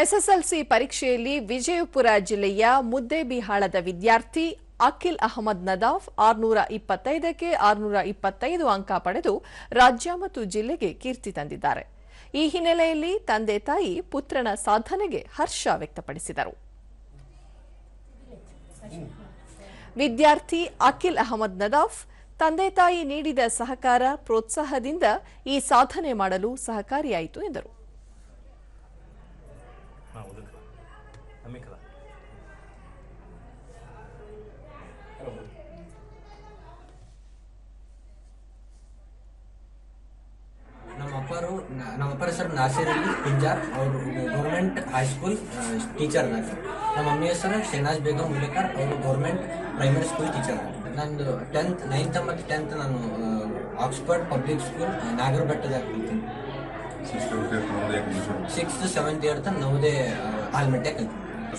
SSLC ಪರೀಕ್ಷೆಯಲ್ಲಿ ವಿಜಯಪುರ ಜಿಲ್ಲೆಯ ಮುದ್ದೇಬಿಹಾಳದ ವಿದ್ಯಾರ್ಥಿ ಅಖಿಲ್ ಅಹಮದ್ ನದಾಫ್ ಆರುನೂರ ಇಪ್ಪತ್ತೈದಕ್ಕೆ ಆರುನೂರ ಇಪ್ಪತ್ತೈದು ಅಂಕ ಪಡೆದು ರಾಜ್ಯ ಮತ್ತು ಜಿಲ್ಲೆಗೆ ಕೀರ್ತಿ ತಂದಿದ್ದಾರೆ. ಈ ಹಿನ್ನೆಲೆಯಲ್ಲಿ ತಂದೆ ತಾಯಿ ಪುತ್ರನ ಸಾಧನೆಗೆ ಹರ್ಷ ವ್ಯಕ್ತಪಡಿಸಿದರು. ವಿದ್ಯಾರ್ಥಿ ಅಖಿಲ್ ಅಹಮದ್ ನದಾಫ್ ತಂದೆ ತಾಯಿ ನೀಡಿದ ಸಹಕಾರ ಪ್ರೋತ್ಸಾಹದಿಂದ ಈ ಸಾಧನೆ ಮಾಡಲು ಸಹಕಾರಿಯಾಯಿತು ಎಂದರು. ಹಾಂ ಉದಕಲ ಅಮ್ಮಿಕಲ ನಮ್ಮ ಅಪ್ಪರು ನಮ್ಮ ಅಪ್ಪರ ಹೆಸರು ನಾಸಿರ್ ಅಲಿ ಪಿಂಜಾರ್. ಅವರು ಗೌರ್ಮೆಂಟ್ ಹೈಸ್ಕೂಲ್ ಟೀಚರ್ ಅದಾರ. ನಮ್ಮ ಮಮ್ಮಿ ಹೆಸರು ಶೆನಾಜ್ ಬೇಗಂ ಉಲೇಕರ್ ಅವರು ಗೌರ್ಮೆಂಟ್ ಪ್ರೈಮರಿ ಸ್ಕೂಲ್ ಟೀಚರ್ ನಂದು ಟೆಂತ್ ನೈನ್ತ್ ಮತ್ತು ಟೆಂತ್ ನಾನು ಆಕ್ಸ್ಫರ್ಡ್ ಪಬ್ಲಿಕ್ ಸ್ಕೂಲ್ ನಾಗರ ಬೆಟ್ಟದಾಗ ಕಲಿತೀನಿ ಸಿಕ್ಸ್ತ್ ಸೆವೆಂತ್ ಏಳ್ತ ನವದೇ ಆಲ್ಮೆಟ್ಯಾಗ ಕಲಿತೀನಿ